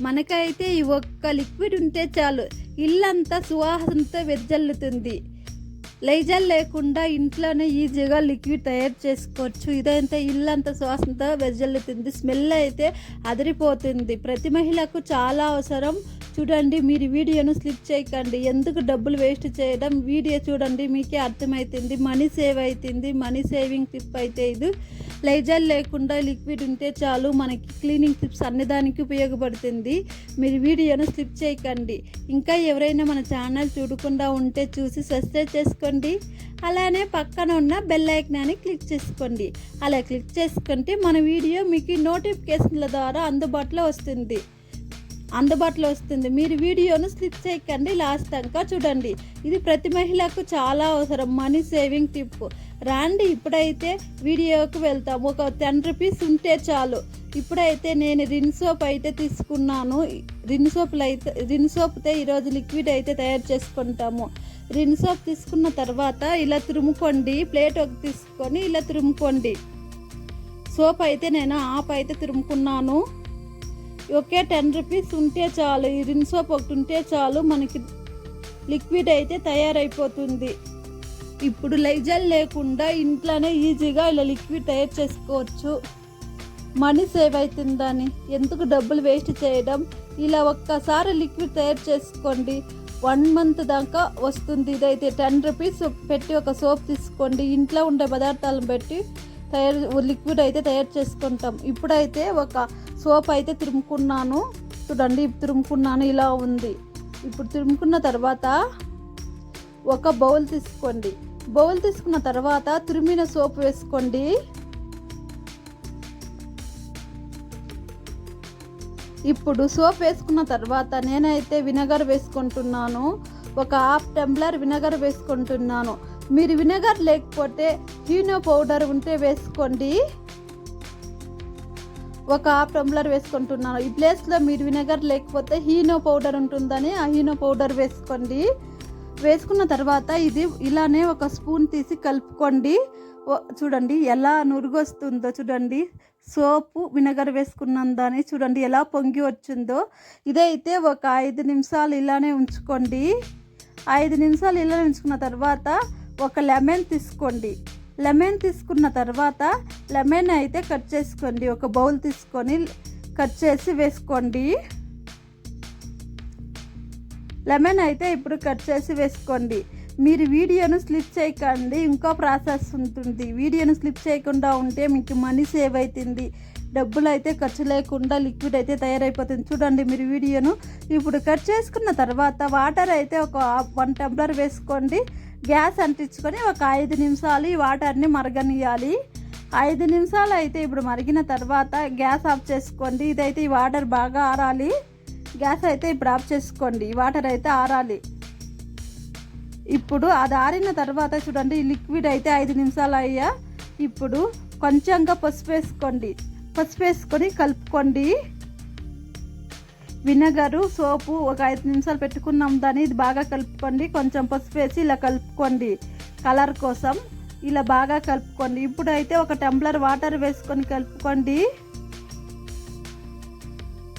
మనకైతే ఈ ఒక్క లిక్విడ్ ఉంటే చాలు. ఇల్లంతా సువాసనతో వెజ్జల్లుతుంది. లైజల్ లేకుండా ఇంట్లోనే ఈజీగా లిక్విడ్ తయారు చేసుకోవచ్చు. ఇదంతా ఇల్లంతా సువాసనతో వెజ్జల్లుతుంది. స్మెల్ అయితే అదిరిపోతుంది. ప్రతి మహిళకు చాలా అవసరం. చూడండి మీరు వీడియోను స్లిప్ చేయకండి. ఎందుకు డబ్బులు వేస్ట్ చేయడం? వీడియో చూడండి మీకే అర్థమవుతుంది మనీ సేవ్ అవుతుంది మనీ సేవింగ్ టిప్ అయితే ఇది. లైజాల్ లేకుండా లిక్విడ్ ఉంటే చాలు మనకి క్లీనింగ్ టిప్స్ అన్నదానికి ఉపయోగపడుతుంది. మీరు వీడియోను స్లిప్ చేయకండి. ఇంకా ఎవరైనా మన ఛానల్ చూడకుండా ఉంటే చూసి సబ్స్క్రైబ్ చేసుకోండి. అలానే పక్కన ఉన్న బెల్ ఐకనాన్ని క్లిక్ చేసుకోండి. అలా క్లిక్ చేసుకుంటే మన వీడియో మీకు నోటిఫికేషన్ల ద్వారా అందుబాటులో వస్తుంది. అందుబాటులో వస్తుంది. మీరు వీడియోను స్లిప్ చేయకండి లాస్ట్ దాకా చూడండి. ఇది ప్రతి మహిళకు చాలా అవసరం. Money saving tip. రాండి ఇప్పుడైతే వీడియోకు వెళ్తాం. ఒక టెన్ రూపీస్ ఉంటే చాలు. ఇప్పుడైతే నేను రిన్ సోప్ అయితే తీసుకున్నాను. రిన్ సోప్లు అయితే రిన్ సోప్తో ఈరోజు లిక్విడ్ అయితే తయారు చేసుకుంటాము. రిన్ సోప్ తీసుకున్న తర్వాత ఇలా తురుముకోండి. ప్లేట్ ఒక తీసుకొని ఇలా తురుముకోండి. సోప్ అయితే నేను ఆప్ అయితే తురుముకున్నాను. ఒకే టెన్ రూపీస్ ఉంటే చాలు ఈ రిన్ సోప్ ఒకటి ఉంటే చాలు మనకి లిక్విడ్ అయితే తయారైపోతుంది. ఇప్పుడు లైజల్ లేకుండా ఇంట్లోనే ఈజీగా ఇలా లిక్విడ్ తయారు చేసుకోవచ్చు. మనీ సేవ్ అవుతుందని ఎందుకు డబ్బులు వేస్ట్ చేయడం? ఇలా ఒక్కసారి లిక్విడ్ తయారు చేసుకోండి. వన్ మంత్ దాకా వస్తుంది. ఇదైతే టెన్ రూపీస్ పెట్టి ఒక సోప్ తీసుకోండి. ఇంట్లో ఉండే పదార్థాలను పెట్టి తయారు లిక్విడ్ అయితే తయారు చేసుకుంటాం. ఇప్పుడైతే ఒక సోప్ అయితే తురుముకున్నాను. చూడండి తురుముకున్నాను ఇలా ఉంది. ఇప్పుడు తురుముకున్న తర్వాత ఒక బౌల్ తీసుకోండి. బౌల్ తీసుకున్న తర్వాత తురిమిన సోప్ వేసుకోండి. ఇప్పుడు సోప్ వేసుకున్న తర్వాత నేనైతే వినగర్ వేసుకుంటున్నాను. ఒక హాఫ్ టంబ్లర్ వినగర్ వేసుకుంటున్నాను. మీరు వినగర్ లేకపోతే హీనో పౌడర్ ఉంటే వేసుకోండి. ఒక హాఫ్ టంబ్లర్ వేసుకుంటున్నాను. ఈ ప్లేస్లో మీరు వినెగర్ లేకపోతే హీనో పౌడర్ ఉంటుందని ఆ హీనో పౌడర్ వేసుకోండి. వేసుకున్న తర్వాత ఇది ఇలానే ఒక స్పూన్ తీసి కలుపుకోండి. చూడండి ఎలా నురుగొస్తుందో చూడండి. సోపు వినగర్ వేసుకున్నందని చూడండి ఎలా పొంగి వచ్చిందో. ఇదైతే ఒక ఐదు నిమిషాలు ఇలానే ఉంచుకోండి. ఐదు నిమిషాలు ఇలానే ఉంచుకున్న తర్వాత ఒక లెమన్ తీసుకోండి. లెమన్ తీసుకున్న తర్వాత లెమన్ అయితే కట్ చేసుకోండి. ఒక బౌల్ తీసుకొని కట్ చేసి వేసుకోండి. లెమన్ అయితే ఇప్పుడు కట్ చేసి వేసుకోండి. మీరు వీడియోను స్లిప్ చేయకండి. ఇంకో ప్రాసెస్ ఉంటుంది. వీడియోను స్లిప్ చేయకుండా ఉంటే మీకు మనీ సేవ్ అవుతుంది. డబ్బులు అయితే ఖర్చు లేకుండా లిక్విడ్ అయితే తయారైపోతుంది. చూడండి మీరు వీడియోను. ఇప్పుడు కట్ చేసుకున్న తర్వాత వాటర్ అయితే ఒక వన్ టంబ్లర్ వేసుకోండి. గ్యాస్ అంటించుకొని ఒక ఐదు నిమిషాలు ఈ వాటర్ని మరగనియాలి. ఐదు నిమిషాలు అయితే ఇప్పుడు మరిగిన తర్వాత గ్యాస్ ఆఫ్ చేసుకోండి. ఇదైతే ఈ వాటర్ బాగా ఆరాలి. గ్యాస్ అయితే ఇప్పుడు ఆఫ్ చేసుకోండి. ఈ వాటర్ అయితే ఆరాలి. ఇప్పుడు అది ఆరిన తర్వాత చూడండి ఈ లిక్విడ్ అయితే ఐదు నిమిషాలు అయ్యా. ఇప్పుడు కొంచెంగా పసుపు వేసుకోండి. పసుపు వేసుకొని కలుపుకోండి. వినగరు సోపు ఒక ఐదు నిమిషాలు పెట్టుకున్నాం దాన్ని ఇది బాగా కలుపుకోండి కొంచెం పసుపు వేసి ఇలా కలుపుకోండి కలర్ కోసం. ఇలా బాగా కలుపుకోండి. ఇప్పుడు అయితే ఒక టంబ్లర్ వాటర్ వేసుకొని కలుపుకోండి.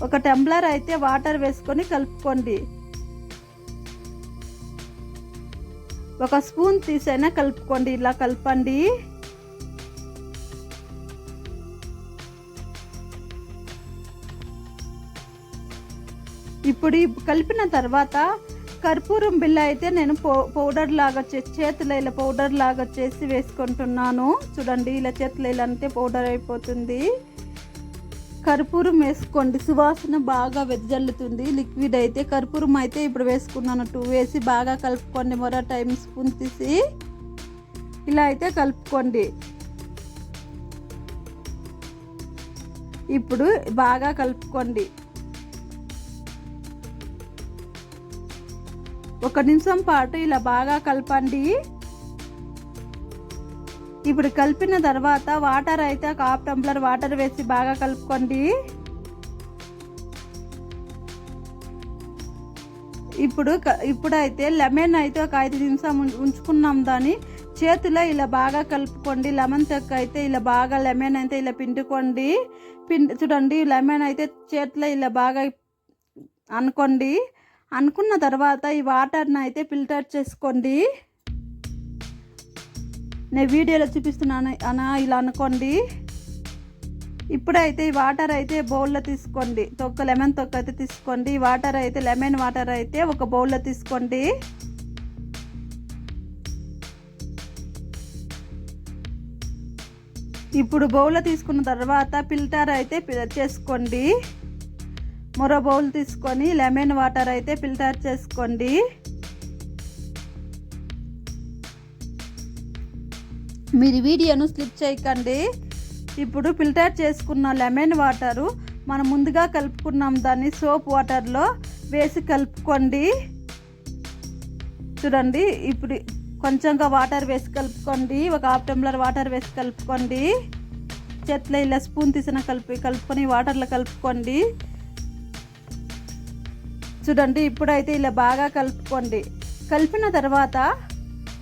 ఒక టంబ్లర్ అయితే వాటర్ వేసుకొని కలుపుకోండి. ఒక స్పూన్ తీసైనా కలుపుకోండి. ఇలా కలపండి. ఇప్పుడు కలిపిన తర్వాత కర్పూరం బిల్ల అయితే నేను పౌ పౌడర్ లాగా చే చేతిలో ఇలా పౌడర్ లాగా చేసి వేసుకుంటున్నాను. చూడండి ఇలా చేతిలో ఇలా అంటే పౌడర్ అయిపోతుంది. కర్పూరం వేసుకోండి. సువాసన బాగా వెదజల్లుతుంది. లిక్విడ్ అయితే కర్పూరం అయితే ఇప్పుడు వేసుకున్నాను. టూ వేసి బాగా కలుపుకోండి. మరో టైం స్పూన్ తీసి ఇలా అయితే కలుపుకోండి. ఇప్పుడు బాగా కలుపుకోండి. ఒక నిమిషం పాటు ఇలా బాగా కలపండి. ఇప్పుడు కలిపిన తర్వాత వాటర్ అయితే ఒక హాఫ్ టంబ్లర్ వాటర్ వేసి బాగా కలుపుకోండి. ఇప్పుడు క- ఇప్పుడైతే లెమన్ అయితే ఒక ఐదు నిమిషం ఉం- ఉంచుకున్నాం దాన్ని. చేతిలో ఇలా బాగా కలుపుకోండి. లెమన్ చెక్క అయితే ఇలా బాగా లెమన్ అయితే ఇలా పిండుకోండి. పిండి చూడండి లెమన్ అయితే చేతిలో ఇలా బాగా అనుకోండి. అనుకున్న తర్వాత ఈ వాటర్ని అయితే ఫిల్టర్ చేసుకోండి. నేను వీడియోలో చూపిస్తున్నాను అనా ఇలా అనుకోండి. ఇప్పుడైతే ఈ వాటర్ అయితే బౌల్లో తీసుకోండి. తొక్క లెమన్ తొక్క అయితే తీసుకోండి. ఈ వాటర్ అయితే లెమన్ వాటర్ అయితే ఒక బౌల్లో తీసుకోండి. ఇప్పుడు బౌల్లో తీసుకున్న తర్వాత ఫిల్టర్ అయితే చేసుకోండి. మరో బౌల్ తీసుకొని లెమన్ వాటర్ అయితే ఫిల్టర్ చేసుకోండి. మీరు వీడియోను స్లిప్ చేయకండి. ఇప్పుడు ఫిల్టర్ చేసుకున్న లెమన్ వాటరు మనం ముందుగా కలుపుకున్నాం దాన్ని సోప్ వాటర్లో వేసి కలుపుకోండి. చూడండి ఇప్పుడు కొంచెంగా వాటర్ వేసి కలుపుకోండి. ఒక హాఫ్ టంబ్లర్ వాటర్ వేసి కలుపుకోండి. చేతిలో ఇలా స్పూన్ తీసిన కలిపి కలుపుకొని వాటర్లో కలుపుకోండి. చూడండి ఇప్పుడైతే ఇలా బాగా కలుపుకోండి. కలిపిన తర్వాత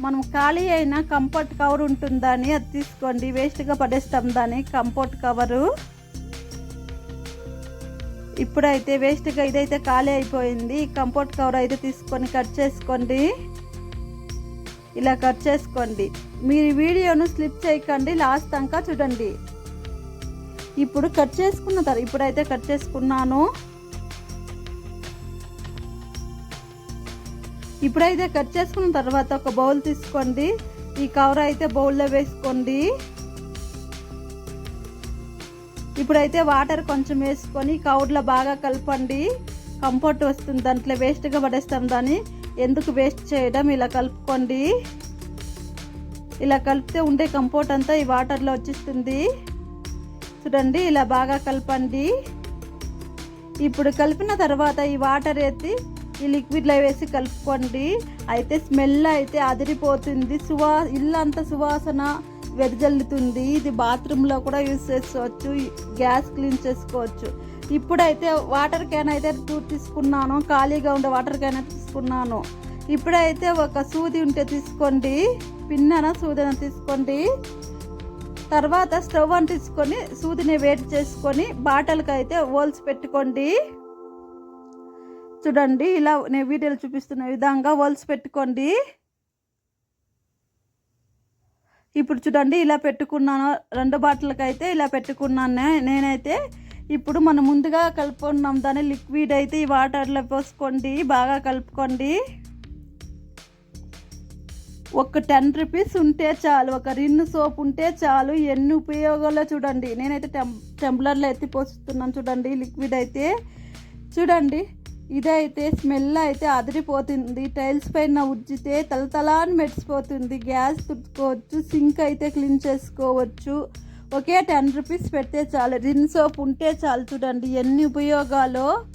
మనం ఖాళీ అయిన కంఫర్ట్ కవర్ ఉంటుందని అది తీసుకోండి. వేస్ట్గా పడేస్తాం దాన్ని కంఫర్ట్ కవరు. ఇప్పుడైతే వేస్ట్గా ఇదైతే ఖాళీ అయిపోయింది. కంఫర్ట్ కవర్ అయితే తీసుకొని కట్ చేసుకోండి. ఇలా కట్ చేసుకోండి. మీరు వీడియోను స్లిప్ చేయకండి లాస్ట్ దాకా చూడండి. ఇప్పుడు కట్ చేసుకున్న తర్వాత ఇప్పుడైతే కట్ చేసుకున్నాను. ఇప్పుడైతే కట్ చేసుకున్న తర్వాత ఒక బౌల్ తీసుకోండి. ఈ కవర్ అయితే బౌల్లో వేసుకోండి. ఇప్పుడైతే వాటర్ కొంచెం వేసుకొని కవర్లో బాగా కలపండి. కంఫర్ట్ వస్తుంది. దాంట్లో వేస్ట్గా పడేస్తాం దాన్ని. ఎందుకు వేస్ట్ చేయడం? ఇలా కలుపుకోండి. ఇలా కలిపితే ఉండే కంఫర్ట్ అంతా ఈ వాటర్లో వచ్చేస్తుంది. చూడండి ఇలా బాగా కలపండి. ఇప్పుడు కలిపిన తర్వాత ఈ వాటర్ ఎత్తి ఈ లిక్విడ్లో వేసి కలుపుకోండి. అయితే స్మెల్ అయితే అదిరిపోతుంది. సువా ఇల్లంతా సువాసన వెదజల్లుతుంది. ఇది బాత్రూంలో కూడా యూస్ చేసుకోవచ్చు. గ్యాస్ క్లీన్ చేసుకోవచ్చు. ఇప్పుడైతే వాటర్ క్యాన్ అయితే టూ తీసుకున్నాను. ఖాళీగా ఉండే వాటర్ క్యాన్ తీసుకున్నాను. ఇప్పుడైతే ఒక సూది ఉంటే తీసుకోండి. పిన్నన సూదిన తీసుకోండి. తర్వాత స్టవ్ అని తీసుకొని సూదిని వేడి చేసుకొని బాటల్కి అయితే ఓల్స్ పెట్టుకోండి. చూడండి ఇలా నేను వీడియోలో చూపిస్తున్న విధంగా వల్స్ పెట్టుకోండి. ఇప్పుడు చూడండి ఇలా పెట్టుకున్నాను. రెండు బాటిల్కి అయితే ఇలా పెట్టుకున్నాను నేనైతే. ఇప్పుడు మనం ముందుగా కలుపుకున్నాం. దాన్ని లిక్విడ్ అయితే ఈ వాటర్లో పోసుకోండి బాగా కలుపుకోండి. ఒక టెన్ రూపీస్ ఉంటే చాలు ఒక రిన్ సోప్ ఉంటే చాలు ఎన్ని ఉపయోగాలో చూడండి. నేనైతే టెం టెంప్లర్లో ఎత్తి పోస్తున్నాను చూడండి లిక్విడ్ అయితే. చూడండి ఇదైతే స్మెల్ అయితే అదిరిపోతుంది. టైల్స్ పైన ఉజ్జితే తలతలాని మెరిసిపోతుంది. గ్యాస్ తుడుచుకోవచ్చు సింక్ అయితే క్లీన్ చేసుకోవచ్చు. ఒకే టెన్ రూపీస్ పెడితే చాలు. రిన్ సోప్ ఉంటే చాలు చూడండి ఎన్ని ఉపయోగాలు.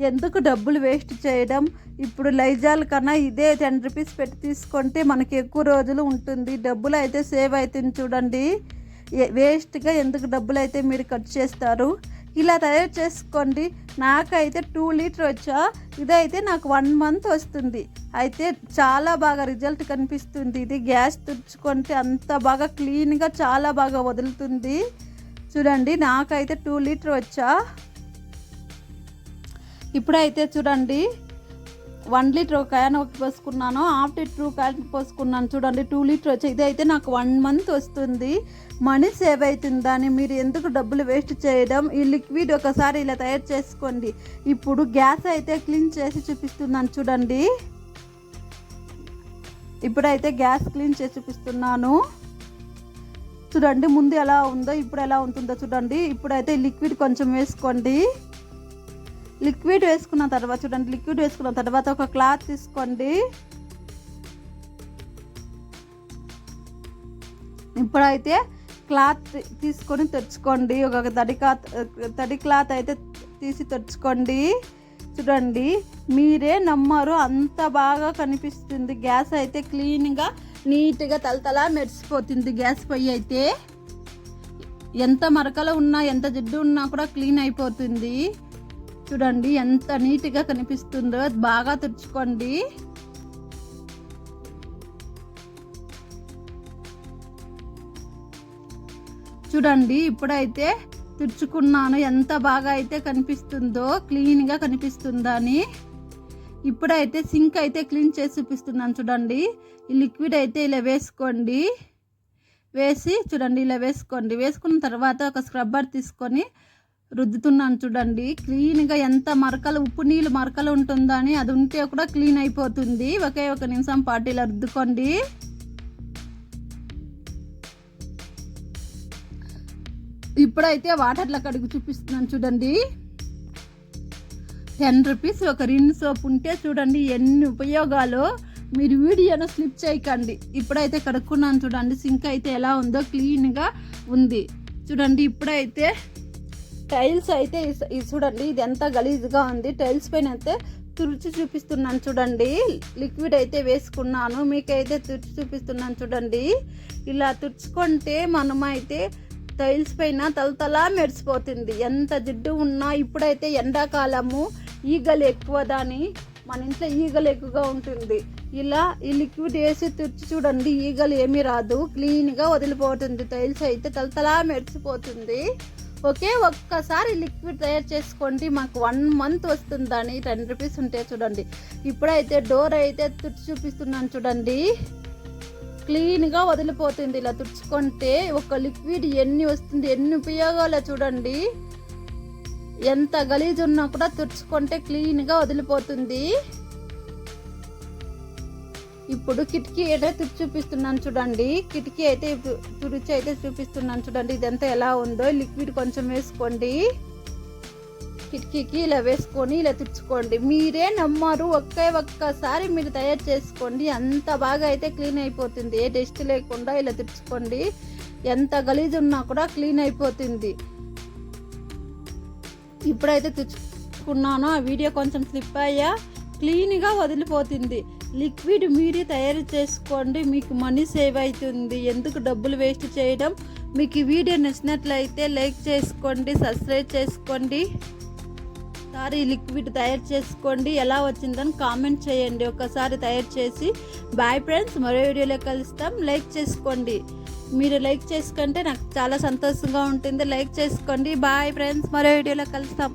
ఎందుకు డబ్బులు వేస్ట్ చేయడం? ఇప్పుడు లైజాల్ కన్నా ఇదే టెన్ రూపీస్ పెట్టి తీసుకుంటే మనకి ఎక్కువ రోజులు ఉంటుంది. డబ్బులు అయితే సేవ్ అవుతుంది చూడండి. ఏ- వేస్ట్గా ఎందుకు డబ్బులు అయితే మీరు ఖర్చు చేస్తారు? ఇలా తయారు చేసుకోండి. నాకైతే టూ లీటర్ వచ్చా. ఇదైతే నాకు వన్ మంత్ వస్తుంది. అయితే చాలా బాగా రిజల్ట్ కనిపిస్తుంది. ఇది గ్యాస్ తుడుచుకుంటే అంత బాగా క్లీన్గా చాలా బాగా వదులుతుంది. చూడండి నాకైతే టూ లీటర్ వచ్చా. ఇప్పుడైతే చూడండి వన్ లీటర్ ఒక క్యాన్ ఒకటి పోసుకున్నాను. హాఫ్ లీటర్ క్యాన్ పోసుకున్నాను. చూడండి టూ లీటర్ వచ్చాయి ఇది అయితే నాకు వన్ మంత్ వస్తుంది. మనీ సేవ్ అవుతుందని మీరు ఎందుకు డబ్బులు వేస్ట్ చేయడం? ఈ లిక్విడ్ ఒకసారి ఇలా తయారు చేసుకోండి. ఇప్పుడు గ్యాస్ అయితే క్లీన్ చేసి చూపిస్తున్నాను చూడండి. ఇప్పుడైతే గ్యాస్ క్లీన్ చేసి చూపిస్తున్నాను. చూడండి ముందు ఎలా ఉందో ఇప్పుడు ఎలా ఉంటుందో చూడండి. ఇప్పుడైతే లిక్విడ్ కొంచెం వేసుకోండి. లిక్విడ్ వేసుకున్న తర్వాత చూడండి లిక్విడ్ వేసుకున్న తర్వాత ఒక క్లాత్ తీసుకోండి. ఇప్పుడైతే క్లాత్ తీసుకొని తెచ్చుకోండి ఒక తడి క్లాత్ తడి క్లాత్ అయితే తీసి తెచ్చుకోండి చూడండి మీరే నమ్మరు. అంత బాగా కనిపిస్తుంది. గ్యాస్ అయితే క్లీన్గా నీట్గా తలతలా మెరిసిపోతుంది. గ్యాస్ పొయ్యి అయితే. ఎంత మరకలు ఉన్నా ఎంత జిడ్డు ఉన్నా కూడా క్లీన్ అయిపోతుంది. చూడండి ఎంత నీట్గా కనిపిస్తుందో. బాగా తెచ్చుకోండి చూడండి ఇప్పుడైతే తుడుచుకున్నాను. ఎంత బాగా అయితే కనిపిస్తుందో క్లీన్గా కనిపిస్తుందని. ఇప్పుడైతే సింక్ అయితే క్లీన్ చేసి చూపిస్తున్నాను చూడండి. ఈ లిక్విడ్ అయితే ఇలా వేసుకోండి. వేసి చూడండి ఇలా వేసుకోండి. వేసుకున్న తర్వాత ఒక స్క్రబ్బర్ తీసుకొని రుద్దుతున్నాను చూడండి. క్లీన్గా ఎంత మరకలు ఉప్పు నీళ్ళు మరకలు ఉంటుందని అది ఉంటే కూడా క్లీన్ అయిపోతుంది. ఒకే ఒక నిమిషం పాటు ఇలా రుద్దుకోండి. ఇప్పుడైతే వాటర్లో కడుగు చూపిస్తున్నాను చూడండి. టెన్ రూపీస్ ఒక రిన్ సోప్ ఉంటే చూడండి ఎన్ని ఉపయోగాలు. మీరు వీడియోను స్లిప్ చేయకండి. ఇప్పుడైతే కడుక్కున్నాను చూడండి. సింక్ అయితే ఎలా ఉందో క్లీన్గా ఉంది. చూడండి ఇప్పుడైతే టైల్స్ అయితే ఇది చూడండి ఇది ఎంత గలీజ్గా ఉంది. టైల్స్ పైన అయితే తుడిచి చూపిస్తున్నాను చూడండి. లిక్విడ్ అయితే వేసుకున్నాను. మీకైతే తుడిచి చూపిస్తున్నాను చూడండి. ఇలా తుడుచుకుంటే మనమైతే టైల్స్ పైన తలతలా మెరిసిపోతుంది. ఎంత జిడ్డు ఉన్నా ఇప్పుడైతే ఎండాకాలము ఈగలు ఎక్కువ దాని మన ఇంట్లో ఈగలు ఎక్కువగా ఉంటుంది. ఇలా ఈ లిక్విడ్ వేసి తుడిచి చూడండి ఈగలు ఏమీ రాదు. క్లీన్గా వదిలిపోతుంది. టైల్స్ అయితే తలతలా మెరిసిపోతుంది. ఓకే ఒక్కసారి లిక్విడ్ తయారు చేసుకోండి. మాకు వన్ మంత్ వస్తుందని టెన్ రూపీస్ ఉంటే చూడండి. ఇప్పుడైతే డోర్ అయితే తుడిచి చూపిస్తున్నాను చూడండి. క్లీన్గా వదిలిపోతుంది. ఇలా తుడుచుకుంటే ఒక లిక్విడ్ ఎన్ని వస్తుంది ఎన్ని ఉపయోగాలు చూడండి. ఎంత గలీజ్ ఉన్నా కూడా తుడుచుకుంటే క్లీన్గా వదిలిపోతుంది. ఇప్పుడు కిటికీ అయితే తుడిచి చూపిస్తున్నాను చూడండి. కిటికీ అయితే తుడిచి అయితే చూపిస్తున్నాను చూడండి. ఇదంతా ఎలా ఉందో. లిక్విడ్ కొంచెం వేసుకోండి. కిటికీకి ఇలా వేసుకొని ఇలా తుడుచుకోండి. మీరే నమ్మరు. ఒకే ఒక్కసారి మీరు తయారు చేసుకోండి. అంత బాగా అయితే క్లీన్ అయిపోతుంది. ఏ డస్ట్ లేకుండా ఇలా తుడుచుకోండి. ఎంత గలీజ్ ఉన్నా కూడా క్లీన్ అయిపోతుంది. ఇప్పుడైతే తుడుచుకున్నాను. ఆ వీడియో కొంచెం స్లిప్ అయ్యా. క్లీన్గా వదిలిపోతుంది. లిక్విడ్ మీరే తయారు చేసుకోండి. మీకు మనీ సేవ్ అవుతుంది. ఎందుకు డబ్బులు వేస్ట్ చేయడం? మీకు ఈ వీడియో నచ్చినట్లయితే లైక్ చేసుకోండి సబ్స్క్రైబ్ చేసుకోండి. ఒకసారి లిక్విడ్ తయారు చేసుకోండి. ఎలా వచ్చిందని కామెంట్ చేయండి. ఒకసారి తయారు చేసి బాయ్ ఫ్రెండ్స్ మరో వీడియోలో కలుస్తాం. లైక్ చేసుకోండి. మీరు లైక్ చేసుకుంటే నాకు చాలా సంతోషంగా ఉంటుంది. లైక్ చేసుకోండి. బాయ్ ఫ్రెండ్స్ మరో వీడియోలో కలుస్తాం.